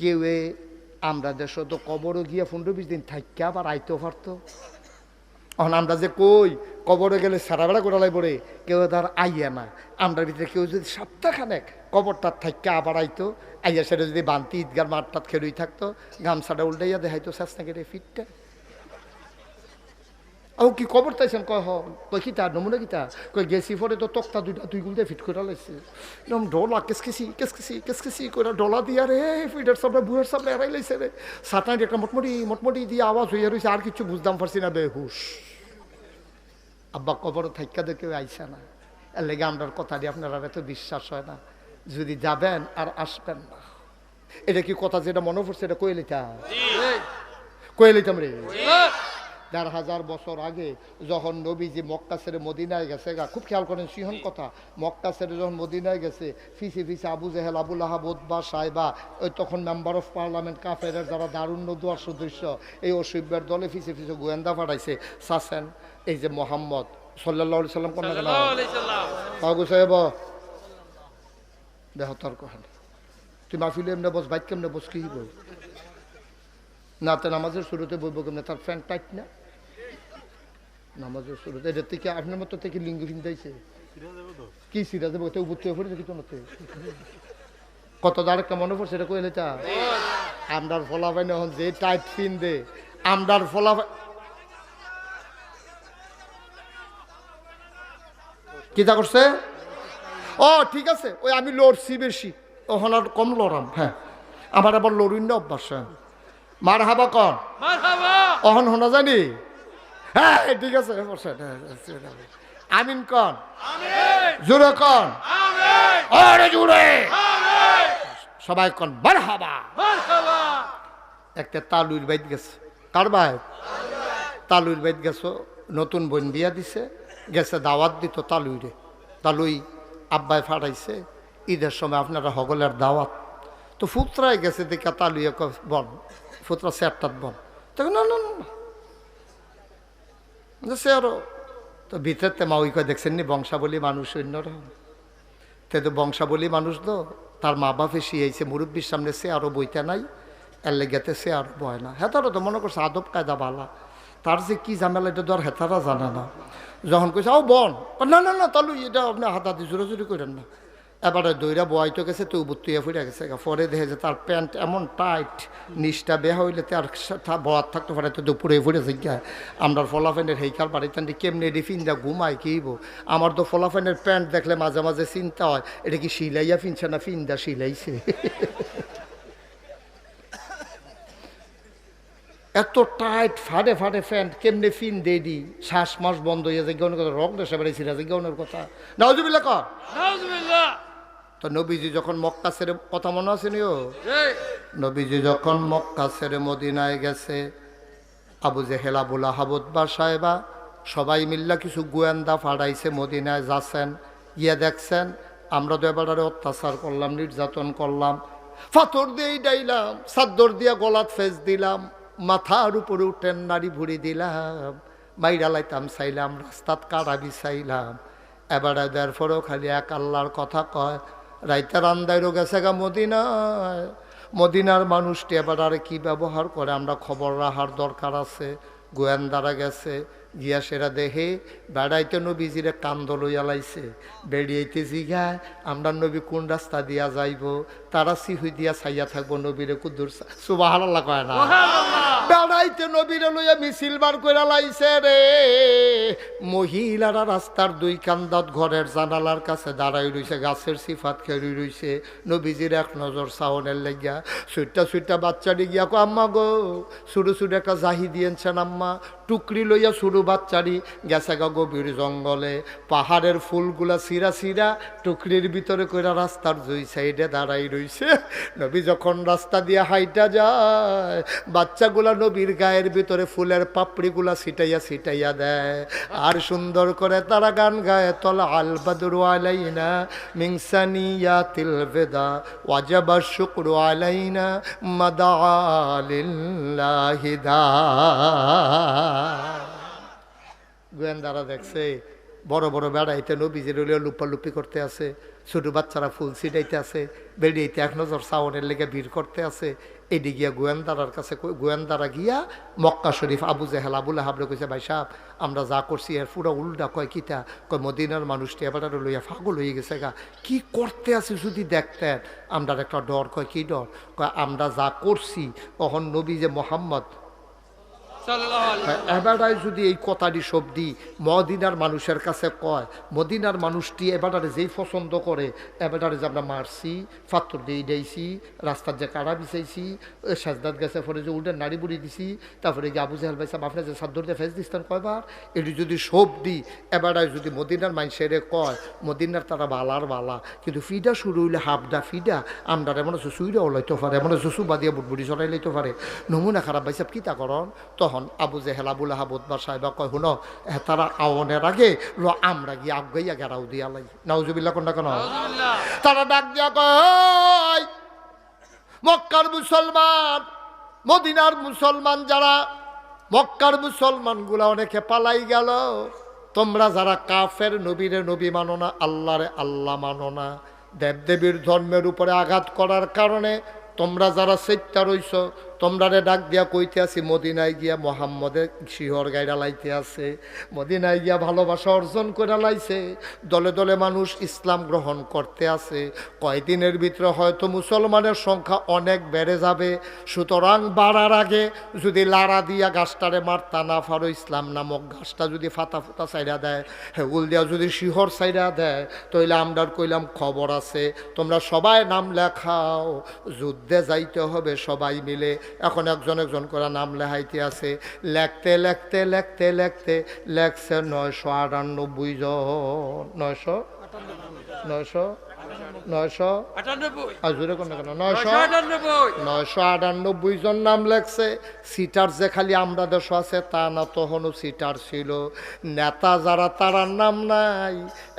কেউ আমরা দেশ তো কবরও গিয়া পনেরো বিশ দিন থাকি আবার আইতেও পারতো। এখন আমরা যে কই, কবরে গেলে সারা বেড়া গোড়ালাই পড়ে কেউ তার আইয়া না। আমরা ভিতরে কেউ যদি সপ্তাহখানেক কবরটার থাকি আবার আইতো, আইয়া সেটা যদি বান্তি, ঈদগার মাঠটাত খেলুই থাকতো, গামছাটা উল্টাইয়া দেখাইতো শেষ নাকি রে ফিটটা। ও কি খবর তাইছেন কয় হ কয় কিতা নমুনা কিতা কয় গেছি পরে তো তক্তা দুইটা দুই গুলতে ফিট করে লাইছে একদম ডলা কেসকেসি কেসকেসি কেসকেসি করে ডলা দিয়া রে ফিটার সামনে বুয়ের সামনে এরাই লাইছে রে সাতান একটা মোটমুটি মোটমুটি দিয়ে আওয়াজ হইয়া রয়েছে আর কিছু বুঝতাম পারছি না বেহুশ আব্বা কবর থাইকা দেখে আইসা না এর লেগে আমরার কথা দিয়ে আপনার এত বিশ্বাস হয় না যদি যাবেন আর আসবেন না এটা কি কথা যেটা মনে পড়ছে এটা কয়ে লিতাম কয়ে লিতাম রে দেড় হাজার বছর আগে যখন নবীজি মক্কা ছেড়ে মদিনায় গেছে গা খুব খেয়াল করেন সিহন কথা মক্কা ছেড়ে যখন মদিনায় গেছে ফিসে ফিসে আবু জেহেল আবুল আহাব ওদবা সাহেবা ওই তখন মেম্বার অফ পার্লামেন্ট কাফের যারা দারুণ্য দুয়ার সদস্য এই অসভ্যের দলে ফিসে ফিসে গোয়েন্দা পাঠাইছে। সাসেন এই যে মোহাম্মদ সাল্লাহ সাল্লাম কোন কাগু সাহেব তুই এমনি বস বাইক কেমনে বস কি বই না তো নামাজের শুরুতে বইব কেমনে? তার ফ্যান টাইট না? নামাজের শুরুতে। এটা থেকে আপনার মতো থেকে লিঙ্গ কিনতেছে কি সিরা দেবো? তো উপর থেকে পড়ে দেখি তো নতে কত দাঁড় মনে পড়ছে এটা কইলে তা আমরার ফলাফাই এখন যে টাইট ফিন দে আমরার ফলাফাই কিতা করছে? ও ঠিক আছে। ওই আমি লড়ছি বেশি। ওখানে আর কম লড়াম হ্যাঁ। আমার আবার লড়ুন না অভ্যাস হ্যাঁ। মার হাবা কন অহন শোনা জানি হ্যাঁ ঠিক আছে বসেন, হ্যাঁ, হ্যাঁ, আমিন কন? জোরে কন? আরে জোরে সবাই কন মার হাবা একটা তালুর বাইত গেছে। কার ভাই? তালুর বাইত গেছো নতুন বোন বিয়া দিছে গেছে দাওয়াত দিত তালুইরে। তালুই আব্বাই ফাটাইছে ঈদের সময় আপনারা হগলের দাওয়াত। তো ফুতরায় গেছে দেখা তালুইয়া বন ফুতরা স্যারটাত বন। তখন না না না। সে আরও তো ভিতরতে মা ওই কয়, দেখছেন নি বংশাবলী মানুষ অন্যরকম তে তো বংশাবলী মানুষ তো, তার মা বাপে শিয়েছে মুরব্বীর সামনে সে আরও বইতে নাই, এর সে আরও বয় না। হেতারও তো মনে করছে আদব কায়দা বালা। তার যে কি ঝামেলা, এটা তো আর হেতারা জানে না। যখন কইছে, আও বন। না না না, তাহলে এটা আপনি হাতা হাতাহাতি জোরাজুরি করেন না। এবারে দইরা বয়াইতে গেছে, তো বুত্তুইয়া ফুটে গেছে। পরে দেখে যে তার প্যান্ট এমন টাইট, নিচটা বেয়া হইলে তার বরাত থাকতে পারে, তো দুপুরে ফুটে গিয়া আমরা ফলাফেনের হেইকার বাড়িতে কেমনি রিফিন দা ঘুমায় কিব আমার তো ফলাফেনের প্যান্ট দেখলে মাঝে মাঝে চিন্তা হয়, এটা কি সিলাইয়া ফিনছে না ফিন্দা সিলাইছে? এত টাইট ফাটে ফাটে প্যান্ট, কেমনে ফিন দিয়ে দি? শ্বাস মাস বন্ধ হয়ে যায় কথা রক দেশে বেড়েছি রাজে গৌনের কথা নাওজুবিল্লা ক তো নবীজি যখন মক্কা ছেড়ে কথা মনে আছে নিও? নবীজি যখন মক্কা ছেড়ে মদিনায় গেছে আবু জেহেলা বুলা হাবুদ বা সাহেবা সবাই মিল্লা কিছু গোয়েন্দা ফাড়াইছে মদিনায় যাচ্ছেন ইয়ে দেখছেন আমরা তো এবারে অত্যাচার করলাম নির্যাতন করলাম পাথর দিয়েই ডাইলাম সাদ্দর দিয়া গলাত ফেস দিলাম মাথার উপরে উঠেন নারী ভুড়ি দিলাম মাইরা লাইতাম চাইলাম রাস্তাত কারাবি চাইলাম এবারে দেওয়ার পরেও খালি এক আল্লাহর কথা কয় রাইতে রান্দাইরও গেছে গা মদিনায়। মদিনার মানুষটি এবার আর কি ব্যবহার করে? আমরা খবর রাখার দরকার আছে। গোয়েন্দারা গেছে, গিয়া সেরা দেহে বেড়াইতে নবীজিরে কান্দ লইয়া লাইছে। বেড়িয়েতে জিগায় আমরা নবী কোন রাস্তা দিয়া যাইব? তারা সিহুই দিয়া ছাইয়া থাকব নবীরে কুদুর। সুবাহ কয় না। বেড়াইতে নবীরে লইয়া মিছিল বার করে লাইছে রে। মহিলারা রাস্তার দুই কান্দাত ঘরের জানালার কাছে দাঁড়াই রইছে, গাছের সিফাত খেরি রইছে। নবীজির এক নজর সাহনের লেগিয়া সুইটা সুইটা বাচ্চাটি গিয়া কো আম্মা গো, সুরু সুরু একটা জাহি দিয়েছেন আম্মা। টুকরি লইয়া সুরু বাচ্চারি গেছে গা গভীর জঙ্গলে। পাহাড়ের ফুলগুলা সিরা সিরা টুকরির ভিতরে কইরা রাস্তার দুই সাইডে দাঁড়াই রইছে। নবী যখন রাস্তা দিয়ে হাইটা যায় বাচ্চাগুলা নবীর গায়ের ভিতরে ফুলের পাপড়িগুলা ছিটাইয়া ছিটাইয়া দেয়। আর সুন্দর করে তারা গান গায় তল আল বাদরু আলাইনা মিংসানিয়া তিল বেদা ওয়াজাবা শুক্র আলাইনা মাদা লিল্লাহিদা গোয়েন্দারা দেখছে, বড় বড় বেড়াইতে নবীজির লুপালুপি করতে আছে, ছোট বাচ্চারা ফুল ছিটাইতে আছে বেরিয়েতে এক নজর সাউনের লেগে ভিড় করতে আছে। এটি গিয়া গোয়েন্দারার কাছে গোয়েন্দারা গিয়া মক্কা শরীফ আবু জাহেল আবুল হাবলে কইছে, ভাই সাহ আমরা যা করছি, এর পুরো উল্টা কয় কিতা কয় মদিনার মানুষটি এবার লইয়া ফাগল হয়ে গেছে গা। কি করতে আছে যদি দেখতেন আমরা একটা ডর, কয় কি ডর? কয় আমরা যা করছি, অহন নবী যে মোহাম্মদ এবারায় যদি এই কথাটি শব্দি মদিনার মানুষের কাছে কয়, মদিনার মানুষটি এবারে যেই পছন্দ করে এবারে যে আমরা মারছি, ফাত্তর দিয়ে দিয়েছি রাস্তার যে কাড়া বিছাইছি সাজদাত গেছে পরে যে উল্টে নাড়ি বুড়ি দিছি, তারপরে গিয়ে আবু জাহাল ভাইসাব আপনার যে সাদ্দর দিয়ে ফেস দিস্তান কয়বার এটি যদি শব্দি এবারায় যদি মদিনার মানুষের কয়, মদিনার তারা বালার বালা, কিন্তু ফিডা শুরু হইলে হাফডা ফিডা আমরা এমন আছে সুইরা ওলাইতে পারে, এমন আছে সুবা দিয়ে বুটবুড়ি চড়াই লাইতে পারে, নমুনা খারাপ ভাইসাব কিতা করন? তখন আবু জেহেল আবুল হাবুদবার সাহেব কয় শুনো এ তারা আওনের আগে র আমরা গিয়ে আগাইয়া গেরাও দিয়া লাই। নাউজুবিল্লা কোনটা কেন? তারা ডাক দিয়া কয় মক্কার মুসলমান মদিনার মুসলমান যারা মক্কার মুসলমানগুলা অনেকে পালাই গেল। তোমরা যারা কাফের নবীরে নবী মানো না আল্লাহরে আল্লাহ মানো না। দেবদেবীর ধর্মের উপরে আঘাত করার কারণে তোমরা যারা সেত্যা রইছ তোমরা রে ডাক দিয়া কইতে আছি, মদিনায় গিয়া মোহাম্মদের শিহর গাইরা লাইতে আছে, মদিনায় গিয়া ভালোবাসা অর্জন করে লাইছে, দলে দলে মানুষ ইসলাম গ্রহণ করতে আছে, কয়দিনের ভিতরে হয়তো মুসলমানের সংখ্যা অনেক বেড়ে যাবে, সুতরাং বাড়ার আগে যদি লাড়া দিয়া গাছটারে মারতা না ফারো ইসলাম নামক গাছটা যদি ফাতা ফুতা সাইডা দেয় হেগুল দিয়া যদি শিহর সাইডা দেয়, তইলে আমরার কইলাম খবর আছে, তোমরা সবাই নাম লেখাও, যুদ্ধে যাইতে হবে সবাই মিলে এখন একজন একজন করে নাম লেখাইতে আছে। লেখতে লেখতে লেখতে লেখতে লেখছে নয়শো আটানব্বই জন। নয়শো? নয়শো? নয়শো নয়শো আটানব্বই। জন নাম লেখছে। সিটার যে খালি আমরা দেশ আছে তা না তখনও সিটার ছিল। নেতা যারা তারার নাম নাই।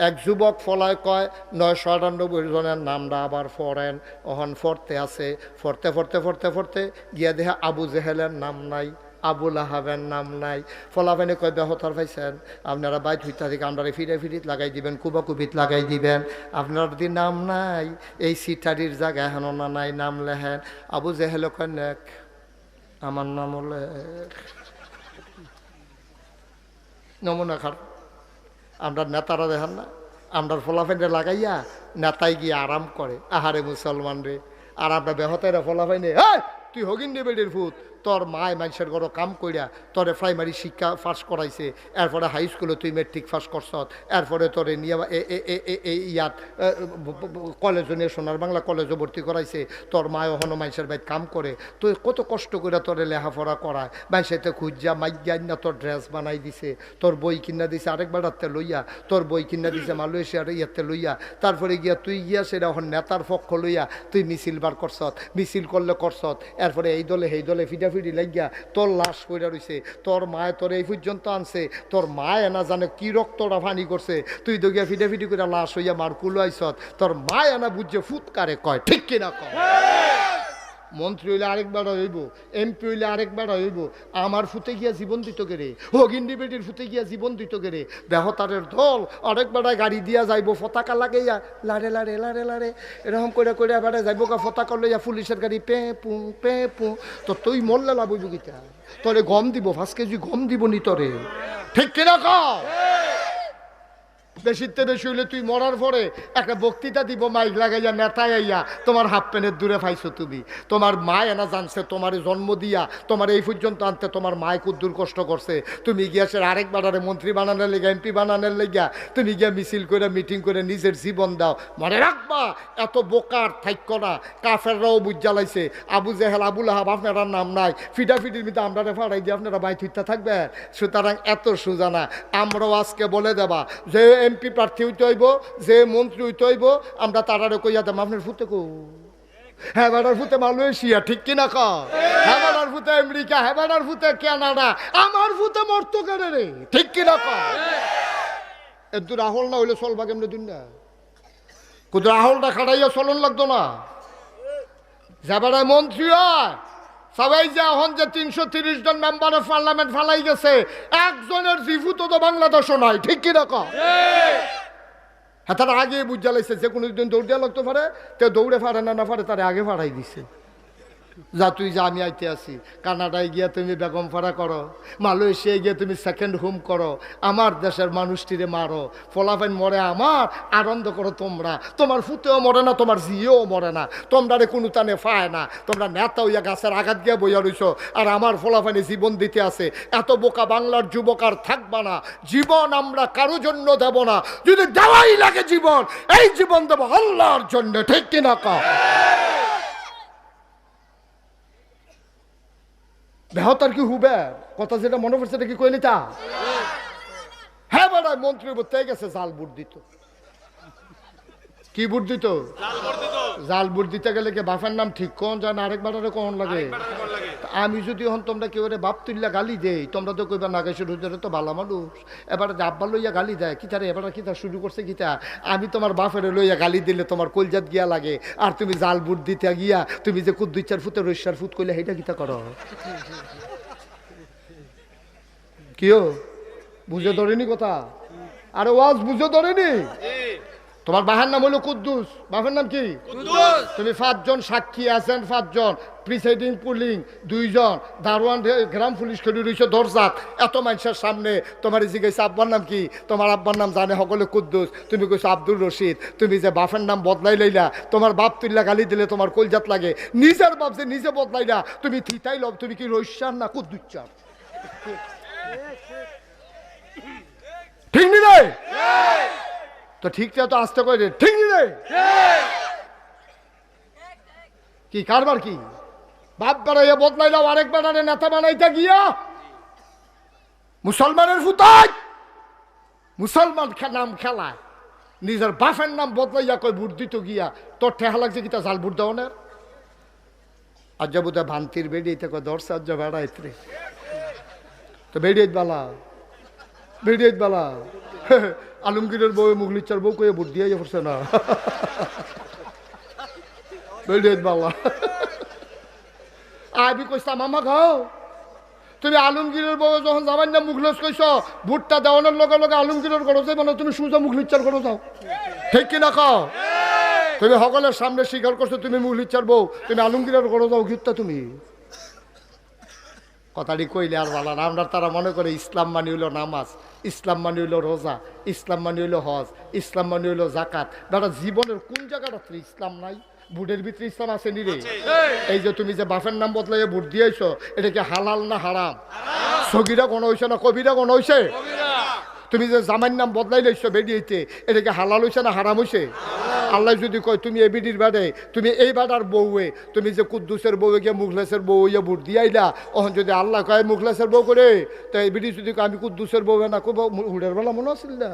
এক যুবক ফলায় কয় নয়শো আটানব্বই জনের নামটা আবার ফরেন। ওহন ফরতে আছে। ফরতে ফরতে ফরতে ফরতে গিয়া দেখে আবু জেহেলের নাম নাই। আবুল আহাবের নাম নাই। ফলাফেনে কয় বেহতার পাইছেন। আপনারা বাইত হইতা থেকে আপনারা ফিরে ফিরিত লাগাই দিবেন কুবা কুবিত লাগাই দিবেন। আপনার যদি নাম নাই, এই সিটারির জায়গায় হেন না নাই, নাম লেহেন আবু জেহেল কয়, নেক, আমার নাম হলে নমুনা খারাপ আমরা নেতারা দেখেন না। আমরা ফলাফেনে লাগাইয়া নেতাই গিয়ে আরাম করে। আহারে মুসলমান রে। আর আমরা বেহতাইরা ফলাফাইনে এই, তুই হগিন বেডির ফুত তোর মায় মানুষের ঘর কাম কইরা তোরে প্রাইমারি শিক্ষা ফার্স্ট করাইছে। এরপরে হাই স্কুলে তুই মেট্রিক ফার্স্ট করছ এরপরে তোরে নিয়ে ইয়াত কলেজে নিয়ে সোনার বাংলা কলেজে ভর্তি করাইছে। তোর মায় ওখানো মানুষের বাইত কাম করে। তুই কত কষ্ট করে তোরে লেখাপড়া করায়। মানুষেতে খুঁজা মাইয়া না তোর ড্রেস বানাই দিছে। তোর বই কিনা দিছে আরেক বেড়াতে লইয়া। তোর বই কিনা দিছে মালয়েশিয়ার ইয়াতে লইয়া। তারপরে গিয়া তুই গিয়া সেটা এখন নেতার পক্ষ লইয়া তুই মিছিল বার করছত মিছিল করলে করছত এরপরে এই দলে, সেই দলে ফিডাফিডি লাগিয়া, তোর লাশ কইরা রয়েছে তোর মায় তোর এই পর্যন্ত আনছে, তোর মায় না জানে কি রক্তটা ফানি করছে। তুই তো গিয়া ফিডাফিডি করে লাশ হইয়া মার কুলো আইসত তোর মায় আনা বুঝছে ফুৎকারে কয়, ঠিক কিনা কয়? মন্ত্রী হইলে আরেকবার হইব, এমপি হইলে আরেকবার হইব, আমার ফুতে গিয়া জীবন দিত গেরে হগিন্ডি বেটির ফুতে গিয়া জীবন দিত গেরে বেহতারের দল আরেকবার গাড়ি দিয়া যাইব পতাকা লাগাইয়া, লাড়ে লাড়ে লাড়ে লাড়ে, এরকম করে করে এবারে যাইব গা, ফতাকা লইয়া পুলিশের গাড়ি পে, পু পে, পু, তো তুই মরলে লাভ হইব গীতা তোরে গম দিব, পাঁচ কেজি গম দিব নি তোরে। ঠিক কিনা কও? বেশিতে বেশি হইলে তুই মরার পরে একটা বক্তৃতা দিব, মাইক লাগাইয়া নেতায় আইয়া, তোমার হাফ প্যানের দূরে পাইছো তুমি। তোমার মা এনা জানছে, তোমার জন্ম দিয়া, তোমার এই পর্যন্ত আনতে তোমার মায় কুদ্দুর কষ্ট করছে। তুমি গিয়া সে আরেক বাড়ারে মন্ত্রী বানানোর লেগা, এমপি বানানোর লেগা, তুমি গিয়া মিছিল করে মিটিং করে নিজের জীবন দাও। মনে রাখবা! এত বোকার থাইক্য না। কাফেররাও বুঝ জ্বালাইছে, আবু জেহেল আবুল আহাব আপনার নাম নাই। ফিডাফিডির মধ্যে আমরা ফাড়াই দিয়ে আপনারা বাইক হইতে থাকবেন। সুতরাং এত সুজানা আমরাও আজকে বলে দেবা, যে এমপি প্রার্থী হইতে হইব, যে মন্ত্রী হইতে হইব, আমরা তারারে কইয়া দেব, আপনার ফুতে কো। হ্যাঁ বেড়ার ফুতে মালয়েশিয়া, ঠিক কিনা ক? হ্যাঁ বেড়ার ফুতে আমেরিকা হ্যাঁ ফুতে কানাডা, আমার ফুতে মর্ত কেনে রে, ঠিক কিনা ক? এদু রাহুল না হইলে চলবা কেমনে দিন না কিন্তু রাহুলটা খাটাইয়া চলন লাগতো না। যাবারে মন্ত্রী হয় সবাই যে এখন যে তিনশো তিরিশ জন মেম্বার অফ পার্লামেন্ট ফালাই গেছে, একজনের জিভু তো তো বাংলাদেশও নয় ঠিক কি রকম হ্যাঁ তারা আগে বুঝা লাগছে যে কোনো দিন দৌড় দেওয়া লাগতে পারে তে দৌড়ে ফাড়ে না না ফাড়ে তারা আগে ফাড়াই দিছে। যা তুই যা, আমি আইতে আসি কানাডায় গিয়ে তুমি বেগম ফাড়া করো। মালয়েশিয়ায় গিয়ে তুমি সেকেন্ড হোম করো। আমার দেশের মানুষটিরে মারো। ফলাফাইন মরে আমার, আনন্দ করো তোমরা। তোমার ফুতেও মরে না, তোমার জিয়েও মরে না। তোমরা রে কোনো টানে পায় না। তোমরা নেতা হইয়া গাছের আঘাত গিয়ে বইয়া রইছ। আর আমার ফলাফাইনে জীবন দিতে আছে। এত বোকা বাংলার যুবক আর থাকবা না। জীবন আমরা কারও জন্য দেব না। যদি দেওয়াই লাগে জীবন, এই জীবন দেবো আল্লাহর জন্য। ঠিক কিনা কা বেহতার কি হুবে? কথা যেটা মনে পড়ছে এটা কি কইলি তা? হ্যাঁ বাড়ায় মন্ত্রী বলতে গেছে জাল বুট দিত। কি বুট দিত? জাল বুট দিতে। গেলে কি বাপের নাম ঠিক কোন? জান আরেক বাটারে কোন লাগে? আমি যদি হন তোমরা কেউ বাপ তুললা গালি দেই, তোমরা তো কইবা নাগেশ্বর হুজুরে তো ভালো মানুষ। এবারে আব্বা লইয়া গালি দেয়, কি তারে, এবারে কি তা শুরু করছে কি তা আমি তোমার বাপের লইয়া গালি দিলে তোমার কলজাত গিয়া লাগে, আর তুমি জাল বুট দিতে গিয়া, তুমি যে কুদ্দুই চার ফুটে রৈশার ফুট কইলে, সেইটা কিতা করো। কিও? বুঝে ধরেনি কথা? আরে ওয়াজ বুঝে ধরেনি? তোমার বাহার নাম হলো কুদ্দুস। বাপের নাম কি? তুমি পাঁচজন সাক্ষী আছেন পাঁচজন। প্রিসাইডিং পুলিং দুইজন। দারোয়ান গ্রাম পুলিশ খেলি রয়েছে দরজাত এত মানুষের সামনে তোমার জিজ্ঞাসা আব্বার নাম কি? তোমার আব্বার নাম জানে সকলে কুদ্দুস। তুমি কইছো আব্দুল রশিদ। তুমি যে বাপের নাম বদলাই লইলা তোমার বাপ তুল্লা গালি দিলে তোমার কলজাত লাগে। নিজের বাপ যে নিজে বদলাইলা তুমি থিতাই লব তুমি কি রৈশ্যার না কুদ্দুচ্চার ঠিক নি তো ঠিকটা তো আসতে করে ঠিক নি রে কি, কারবার কি? বাপ বাড়াইয়া বদলাইলাও আরেক বাড়ারে, নেতা বানাইতে গিয়া মুসলমানের ফুতাই। মুসলমান নাম খেলায়। নিজের বাপের নাম বদলাইয়া কই বুট দিত গিয়া। তোর ঠেহা লাগছে কি, তা জাল বুট দেওয়ানের আজ বোধ ভান্তির বেরিয়েতে কয় দর্শ আজ বেড়াইত রে তো বেরিয়ে বালা। বেরিয়ে বালা। আলমগীরের বউ মুগলিচার বউ কয়ে বুট দিয়ে পড়ছে না। বালা আবি কইসা মামা খাও। তুমি আলমগীরের বউ যখন যাবার না মুখলেস কইস ভুট্টা দেওয়ানোর লগে লগে আলমগীরের করো যাই মানে তুমি সুজা মুখলিচার করো যাও ঠিক কিনা খাও? তুমি সকলের সামনে স্বীকার করছ, তুমি মুখলিচার বউ। তুমি আলমগীরের করো যাও গীতটা তুমি। কথাটি কইলে আর না। আমরা তারা মনে করে, ইসলাম মানি হইল নামাজ। ইসলাম মানে হইল রোজা ইসলাম মানে হইল হজ ইসলাম মানে হইল জাকাত দাদা জীবনের কোন জায়গাটা ইসলাম নাই? বুটের ভিতরে ইসলাম আছে নি রে এই যে তুমি যে বাপের নাম বদলাই বুট দিয়েছ এটা কি হালাল না হারাম? সগিরা গণ হইছে না কবিরা গণ হইছে? তুমি যে জামাইর নাম বদলাই লাইছো বেডিয়েতে এটা কি হালাল হইছে না হারাম হইছে আল্লাহ যদি কয়, তুমি এই বিডির বাদে, তুমি এই বাদার বউয়ে, তুমি যে কুদ্দুসের বউয়ে গিয়ে মুখলেসের বউ ইয়ে ভোট দিয়াইলা ওখান যদি আল্লাহ কয় মুখলেসের বউ করে তো এই বিডি যদি আমি কুদ্দুসের বউ না কব হুডের বেলা মনে আছিল না?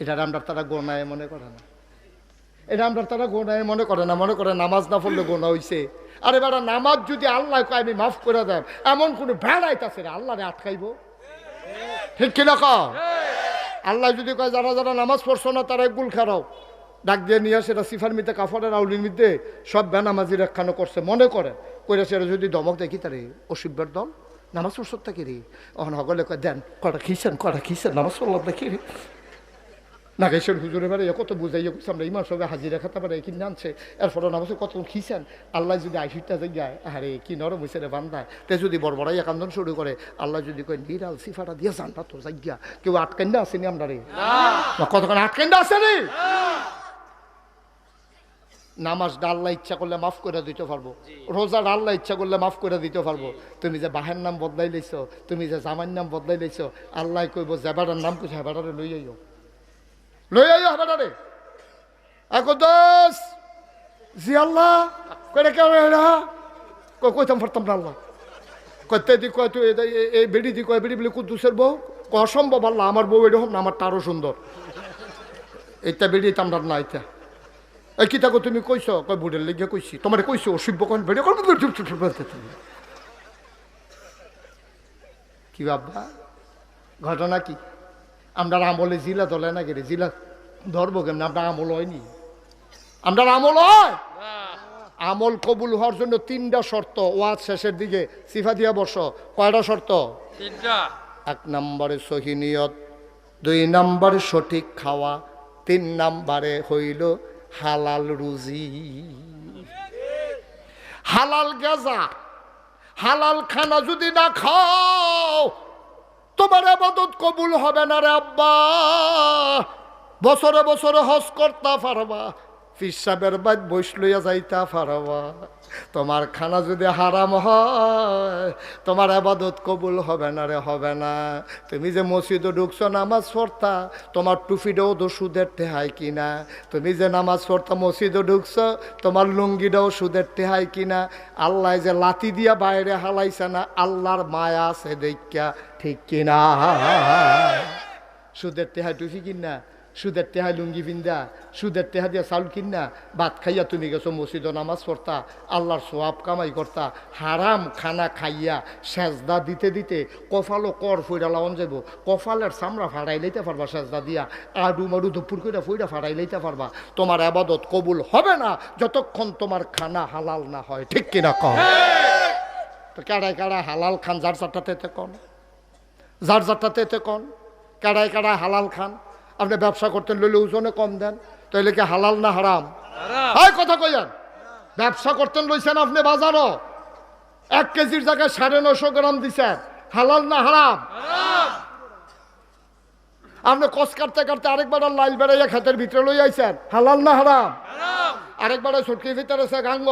এটা আমরা তারা গোনায় মনে করে না। এটা আমরা তারা গোনায় মনে করে না, মনে করে নামাজ না পড়লে গোনা হইছে। আরে বেড়া, নামাজ যদি আল্লাহ কয়, আমি মাফ করে দেন এমন কোনো ভেড়াইতাছে রে আল্লাহ রে আটকাইব। ঠিক কিনা ক আল্লাহ যদি কয়, যারা যারা নামাজ পড়ছো না, তারা গুল খারাও। ডাক দিয়ে নিয়ে সেটা সিফার মিতে, কাফারের আউলির মধ্যে সব বেনামাজির একখানো করছে, মনে করে। করে সেটা যদি দমক দেখি, তারে অসিব্যের দল নামাজ পড়ছো থাকি রে? অহন হগলে কয়, দেন কটা খিসেন কটা খিসেন নামাজ পড়লাম দেখি রে? নাগেশ্বর হুজুরে বারে কত বুঝাইয়া কইছে আমরা ইমার সঙ্গে হাজিরা খাতা পারে কি জানছে এরপরে নামাজ কত খিসেন আল্লাহ যদি আইসিটা যায় আরে কি নরম হয়েছে রে বান্দায় তে যদি বড় বড়াই কান্দন শুরু করে আল্লাহ যদি কয় নিরাল সিফাটা দিয়ে জানটা তোর যাইয়া কেউ আটকান না আসেনি আমরা রে? কতক্ষণ আটকান না আসেনি নামাজ আল্লাহ ইচ্ছা করলে মাফ করে দিতে পারব। রোজার আল্লাহ ইচ্ছা করলে মাফ করে দিতে পারব। তুমি যে বাহের নাম বদলাই লাইছো তুমি যে জামার নাম বদলাই লাইছো আল্লাহ কইব জেবাটার নাম কইছে হেবাটারে লই আইও। জি দি কয় তুই এই- অসম্ভব আল্লাহ, আমার বউ এরকম না, আমার তারও সুন্দর। এইটা বেড়ি তামরার না, এইটা। এই কি থাকো তুমি কইছ? কয় বুড়ের লেগে কইছি। তোমার কইছো, অসভ্য কোন বেড়ে কি বাবা? ঘটনা কি? আমরা আমলে জিলা দলে না গেলে জিলা ধরবো কেমন? আমরা আমল হয়নি। আমরা আমল হয়? আমল কবুল হওয়ার জন্য তিনটা শর্ত। ওয়াজ শেষের দিকে সিফা দিয়া বস। কয়টা শর্ত? তিনটা। এক নম্বরে সহিনিয়ত দুই নম্বরে সঠিক খাওয়া তিন নম্বরে হইল হালাল রুজি। হালাল গেজা হালাল খানা যদি না খাও তোমার আবাদত কবুল হবে না রে আব্বা। বছরে বছরে হজ করতে পারবা ফিসাবের বাদ বৈশ লইয়া যাইতা পারবা তোমার খানা যদি হারাম হয়, তোমার আবাদত কবুল হবে না রে, হবে না। তুমি যে মসজিদে ঢুকছো, নামাজ পড়তা, তোমার টুপিটাও তো সুদের টেহাই কিনা। তুমি যে নামাজ পড়তা, মসজিদে ঢুকছো, তোমার লুঙ্গিটাও সুদের টেহাই কিনা। আল্লাহ যে লাতি দিয়া বাইরে হালাইছে না, আল্লাহর মায়া আছে দেখা ঠিক কিনা? সুদের টেহাই টুপি কিনা? সুদের টেহা লুঙ্গি পিন্দা সুদের টেহা দিয়া চাউল কিনা ভাত খাইয়া তুমি গেছো মসজিদ নামাজ পড়তা, আল্লাহর সোয়াব কামাই করতা, হারাম খানা খাইয়া সেজদা দিতে দিতে কফালো কর ফইরা লাওন যাব কফালের চামড়া ফাড়াই লইতে পারবা সেজদা দিয়া আডু মাডু দুপুর করে ফইরা ফাড়াই লইতে পারবা। তোমার আবাদত কবুল হবে না যতক্ষণ তোমার খানা হালাল না হয়। ঠিক কিনা কহ তো কাড়ায় কাড়ায় হালাল খান, যার যারটাতে এতে কন? যার যারটাতে এতে কন? কাড়ায় কাড়ায় হালাল খান? আপনি ব্যবসা করতেন লইলে ওজনে কম দেন তাইলে কি হালাল না হারাম? এই কথা কইয়ান। ব্যবসা করতেন লইছেন আপনি বাজারও। এক কেজির জায়গায় সাড়ে নশো গ্রাম দিছেন। হালাল না হারাম? আপনি কস কাটতে কাটতে আরেকবার লাইল বেড়াইয়া খেতের ভিতরে লই আইছেন। হালাল না হারাম? আরেকবার ছটকির ভিতরে আছে গাঙ্গ।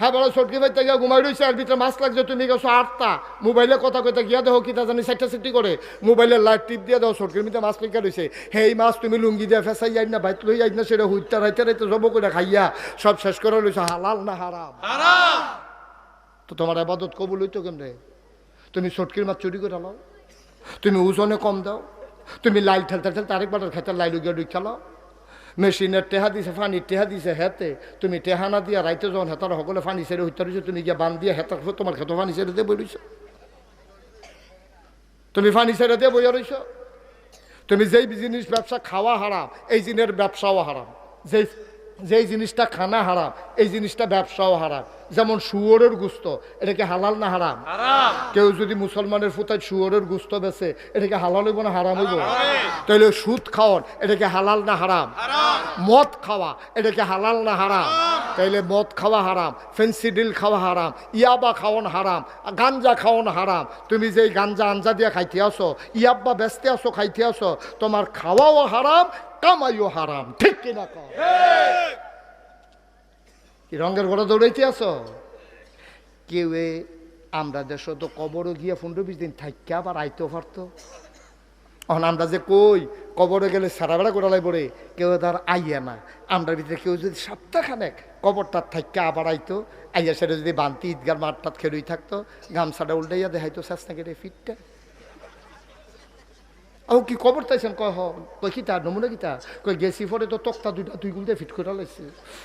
হ্যাঁ বড় ছটকি ভাই গিয়া ঘুমাই রয়েছে আর ভিতরে মাছ লাগছে তুমি গেছো আটটা। মোবাইলে কথা কইতে গিয়া দেখো কিতা জানি সাইটটা সিটি করে। মোবাইলের লাইট টিপ দিয়ে দাও ছটকির ভিতরে মাছ লেখা রয়েছে হেই মাছ তুমি লুঙ্গি দিয়ে ফেসাই যাই না বাইত লই যাই না সেটা হুইতে রাইতে রাইতে জব করে খাইয়া সব শেষ করে রয়েছে হালাল না হারাম? তো তোমার আবাদত কবুল হইতো কেমনে? তুমি ছটকির মাছ চুরি করে লাও। তুমি ওজনে কম দাও। তুমি লাইল ঠেলতে ঠেলতে আরেকবার খেতে লাইল গিয়ে ডুই খেলাও মেশিনের টেহা দিছে ফানি টেহা দিছে হেতে। তুমি টেহা না দিয়া রাইতে যখন হেতার সকলে ফানি ছেড়ে হইতে তুমি গিয়া বান দিয়া হেতার তোমার খেতো ফানি ছেড়ে দিয়ে বই তুমি ফানি ছেড়ে দিয়ে বইয়া রয়েছ তুমি যেই জিনিস ব্যবসা খাওয়া হারাম, এই জিনের ব্যবসাও হারাম। যেই যেই জিনিসটা খানা হারাম এই জিনিসটা ব্যবসাও হারাম। যেমন শুয়োরের গুস্ত এটাকে হালাল না হারাম? হারাম। কেউ যদি মুসলমানের ফুতায় শুয়োরের গুস্ত বেছে এটাকে হালাল হইব না হারাম হইব? তাহলে সুদ খাওয়ান এটাকে হালাল না হারাম? মদ খাওয়া এটাকে হালাল না হারাম? তাইলে মদ খাওয়া হারাম ফেন্সিডিল খাওয়া হারাম ইয়াবা খাওয়ান হারাম গাঞ্জা খাওয়ান হারাম। তুমি যেই গাঞ্জা আঞ্জা দিয়ে খাইতে আসো ইয়াব্বা বেচতে আসো খাইতে আসো তোমার খাওয়াও হারাম কামাইও হারাম, ঠিক কিনা কি রঙের ঘরে দৌড়াইতে আসো কেউ আমরা দেশ তো কবরও গিয়া পনেরো বিশ দিন থাইকে আবার আইতেও পারতো। এখন আমরা যে কই কবরে গেলে সারা বেড়া করে পড়ে কেউ তার আইয়া না। আমরা ভিতরে কেউ যদি সপ্তাহখানেক কবরটার থাইকে আবার আইতো, আইয়া সেটা যদি বান্তি ঈদগার মাঠটাত খেলুই থাকতো, গামছাটা উল্টাইয়া দেখাইতো শেষ নাকি রে ফিটটা। ও কি খবর তাইছেন কয় হ কয় কি নমুনা কি তা কয় গেছি পরে তো তক্তা দুইটা দুই গুলতে ফিট করে লাইছে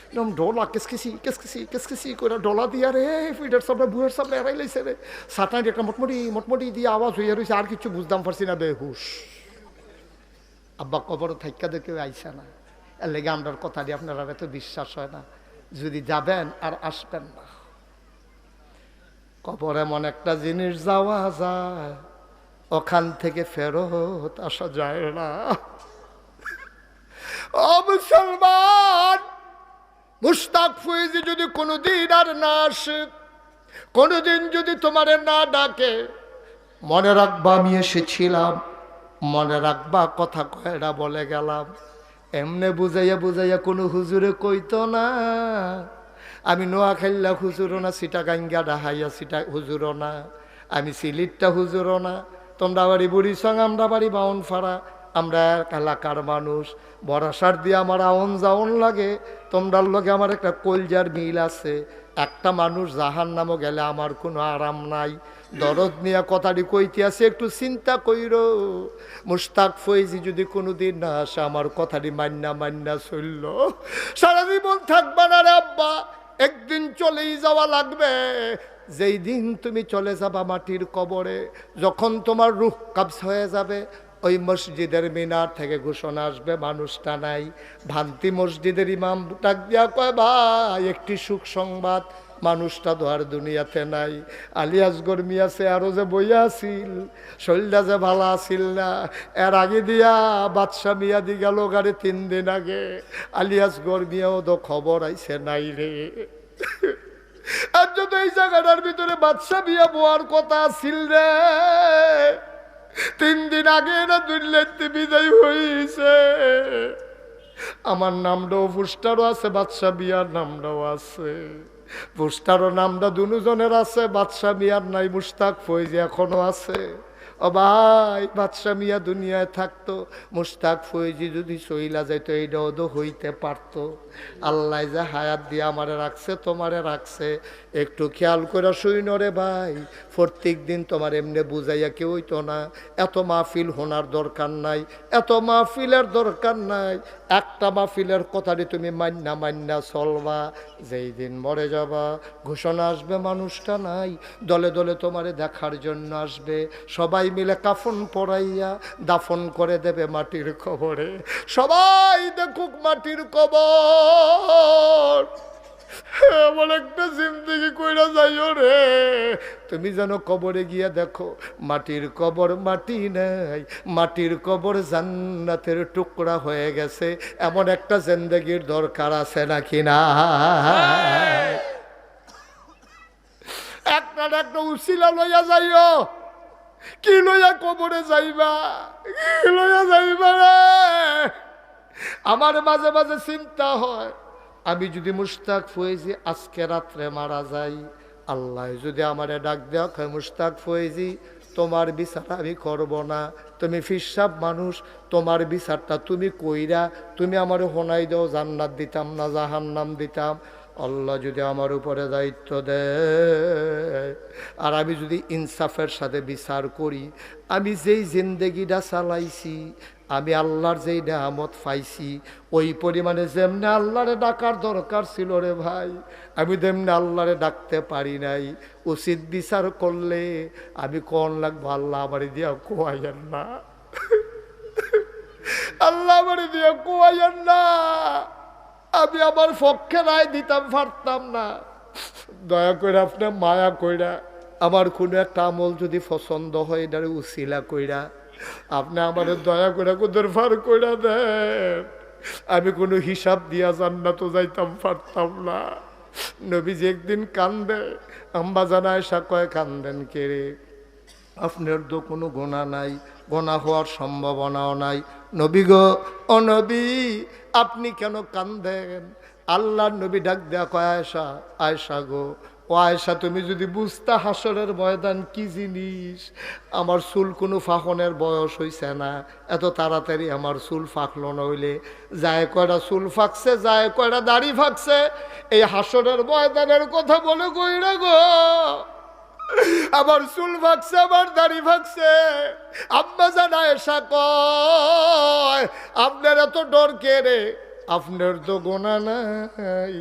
একদম ডলা কেসকেসি কেসকেসি কেসকেসি করে ডলা দিয়া রে ফিটার সামনে বুয়ের সামনে এরাই লাইছে রে সাতান একটা মোটমুটি মোটমুটি দিয়ে আওয়াজ হইয়া রয়েছে আর কিছু বুঝতাম পারছি না বেহুশ আব্বা কবর থাইকা দেখে আইসা না এর লেগে আমরার কথা দিয়ে আপনারা এত বিশ্বাস হয় না যদি যাবেন আর আসবেন না কবর এমন একটা জিনিস যাওয়া যায় ওখান থেকে ফেরত আসা যায় না। ও মুসলমান, মুস্তাক ফুইজি যদি কোনোদিন আর না আসে, কোনোদিন যদি তোমারে না ডাকে, মনে রাখবা আমি এসেছিলাম, মনে রাখবা কথা কয়টা বলে গেলাম। এমনে বুঝাইয়া বুঝাইয়া কোনো হুজুরে কইতো না, আমি নোয়া খেললা হুজুরও না সিটা গাঙ্গা ডাহাইয়া সিটা হুজুরও না, আমি সিলিটটা হুজুরও না তোমরা বাড়ি বুড়ি সং, আমরা বাড়ি বাউন ফাড়া। আমরা এক এলাকার মানুষ বরাসার দিয়ে আমার আউন জাউন লাগে। তোমরার লগে আমার একটা কলজার মিল আছে। একটা মানুষ জাহান নামও গেলে আমার কোনো আরাম নাই। দরদ নিয়ে কথাটি কইতে আছে, একটু চিন্তা কইর। মুস্তাক ফৈজি যদি কোনোদিন না আসে, আমার কথাটি মান্না মান্না চলল। সারা জীবন থাকবা না রে আব্বা, একদিন চলেই যাওয়া লাগবে। যেই দিন তুমি চলে যাবা মাটির কবরে, যখন তোমার রুহ কাবস হয়ে যাবে, ওই মসজিদের মিনার থেকে ঘোষণা আসবে, মানুষটা নাই। ভান্তি মসজিদের ইমাম ডাক দিয়া কয়, ভাই, একটি সুখ সংবাদ, মানুষটা তো আর দুনিয়াতে নাই। আলিয়াস আছে আরও যে বইয়া আছিল শরীরটা যে ভালো আছিল না। এর আগে দিয়া বাদশা মিয়া দি গেল গাড়ি তিন দিন আগে। আলিয়াস গরমিয়াও তো খবর আইছে নাই রে। আর যদি এই জায়গাটার ভিতরে বাদশা বিয়া বোয়ার কথা আছিল রে, তিন দিন আগে না দুর্লেতে বিদায় হয়েছে আমার নামটাও পুস্টারও আছে, বাদশা বিয়ার নামটাও আছে। পুস্টারও নামটা দুজনের আছে, বাদশা বিয়ার নাই মুস্তাক ফৈজি এখনও আছে। ও ভাই বাদশা মিয়া দুনিয়ায় থাকতো। মুস্তাক ফৈজি যদি সইলা যাইতো, এই তো হইতে পারত। আল্লাহ যে হায়াত দিয়ে আমারে রাখছে, তোমারে রাখছে। একটু খেয়াল করে শুইন রে ভাই, প্রত্যেক দিন তোমার এমনি বুঝাইয়া কেউ হইতো না। এত মাহফিল হোনার দরকার নাই, এত মাহফিলের দরকার নাই। একটা মাহফিলের কথাটি তুমি মান্না মান্না চলবা, যেই দিন মরে যাবা, ঘোষণা আসবে, মানুষটা নাই, দলে দলে তোমারে দেখার জন্য আসবে। সবাই মিলে কাফন পরাইয়া দাফন করে দেবে মাটির কবরে। সবাই দেখুক মাটির কবর। এমন একটা জিন্দগি কইরা যাইও রে। তুমি যেন কবরে গিয়া দেখো, মাটির কবর মাটি নাই, মাটির কবর জান্নাতের টুকরা হয়ে গেছে। এমন একটা জিন্দগির দরকার আছে নাকি না একটা একটা উশিলা লইয়া যাইও। কি লইয়া কবরে যাইবা? কি লইয়া যাইবা রে? আমার মাঝে মাঝে চিন্তা হয় আমি যদি মুস্তাক ফয়েজি, আজকে রাত্রে মারা যাই। আল্লাহ যদি আমারে ডাক দেওয়া মুস্তাক ফয়েজি, তোমার বিচার আমি করব না। তুমি ফিসাব মানুষ, তোমার বিচারটা তুমি কইরা, তুমি আমার হোনাই দাও, জান্নাত দিতাম না, জাহান্নাম দিতাম। আল্লাহ যদি আমার উপরে দায়িত্ব দেয়, আর আমি যদি ইনসাফের সাথে বিচার করি, আমি যেই জিন্দগিটা চালাইছি আমি আল্লাহর যেই নেহামত পাইছি, ওই পরিমাণে যেমনি আল্লাহরে ডাকার দরকার ছিল রে ভাই, আমি তেমনি আল্লাহরে ডাকতে পারি নাই। উচিত বিচার করলে আমি কোন লাগবো? আল্লাহ আমার দিয়া কোয়াইয়েন না। আল্লাহ আমার দিয়া কোয়াইয়েন না। আমি আমার পক্ষে রায় দিতাম, পারতাম না। দয়া করে আপনার মায়া কইরা, আমার কোনো একটা আমল যদি পছন্দ হয়, এটারে উশিলা কইরা আপনি আমার দয়া করে কোদের ফার কইরা দেন। আমি কোনো হিসাব দিয়া জান্নাতও যাইতাম, পারতাম না। নবীজি একদিন কান্দে আম্বা জানায় কয়, কান্দেন কে রে? আপনার তো কোনো গোনা নাই, গোনা হওয়ার সম্ভাবনাও নাই। নবী গো, ও নবী, আপনি কেন কান্দেন? আল্লাহ নবী ডাক দেয়া কয় আয়সা আয়সা গো ও আয়সা তুমি যদি বুঝতা হাসরের ময়দান কি জিনিস? আমার চুল কোনো ফাঁকনের বয়স হইছে না। এত তাড়াতাড়ি আমার চুল ফাঁকলো নইলে যায় কয়টা চুল ফাঁকছে, যায় কয়টা দাড়ি ফাঁকছে? এই হাসরের ময়দানের কথা বলে কইরা গো? আমার চুল ভাগছে আমার দাড়ি ভাগছে আম্মা জানা এসা কয়, আপনার এত ডর কে রে? আপনার তো গোনা নাই।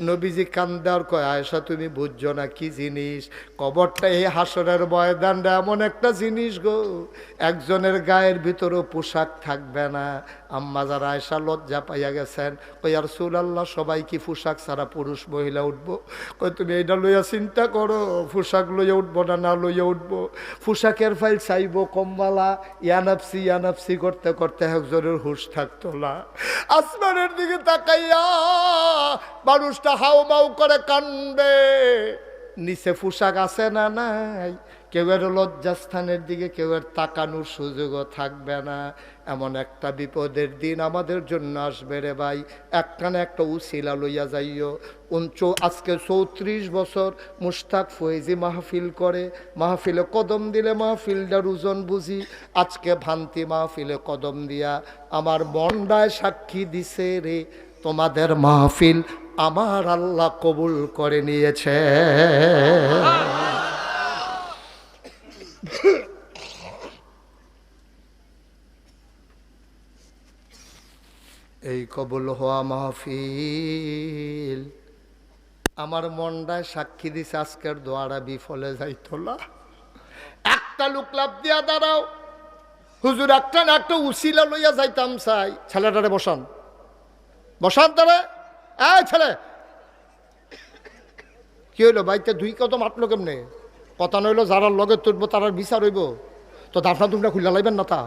নবীজি কান্দার কয় আয়সা তুমি বুঝছ না কি জিনিস? কবরটা এই হাসনের ময়দানটা এমন একটা জিনিস গো। একজনের গায়ের ভিতরও পোশাক থাকবে না আম্মা যারা আয়সা লজ্জা পাইয়া গেছেন কই আর সুল আল্লাহ সবাই কি পোশাক ছাড়া পুরুষ মহিলা উঠবো? কই তুমি এইটা লইয়া চিন্তা করো, পোশাক লইয়া উঠবো না না লইয়া উঠবো। পোশাকের ফাইল চাইব কম্বালা ইয়ানাপসি ইয়ানাপসি করতে করতে একজনের হুশ থাকতো না। আসমানের দিকে তাকাইয়া মানুষটা হাউ মাউ করে কানবে নিচে পোশাক আছে না নাই? কেউ এর লজ্জাস্থানের দিকে, কেউ এর তাকানোর সুযোগও থাকবে না। এমন একটা বিপদের দিন আমাদের জন্য আসবে রে ভাই। একটা না একটা উশিলা লইয়া যাইও। উনচ, আজকে চৌত্রিশ বছর মুস্তাক ফয়েজি মাহফিল করে। মাহফিলে কদম দিলে মাহফিলটার ওজন বুঝি। আজকে ভান্তি মাহফিলে কদম দিয়া আমার মনটায় সাক্ষী দিছে রে, তোমাদের মাহফিল আমার আল্লাহ কবুল করে নিয়েছে। কবুল হওয়া মাহফিল। আমার মনটায় সাক্ষী দিছে আজকের দোয়ারা বিফলে যাইতো না একটা লোক লাভ দিয়া দাঁড়াও। হুজুর একটা না একটা উসিলা লইয়া যাইতাম চাই। ছেলেটারে বসান। বসান তারে। এই ছেলে। কি হইল বাইতে দুই কত মাতলো কেমনে? কথা নইলো যারা লগে তুলবো তারার বিচার হইব। তো দাফনা তোমরা খুলে লাইবেন না তা?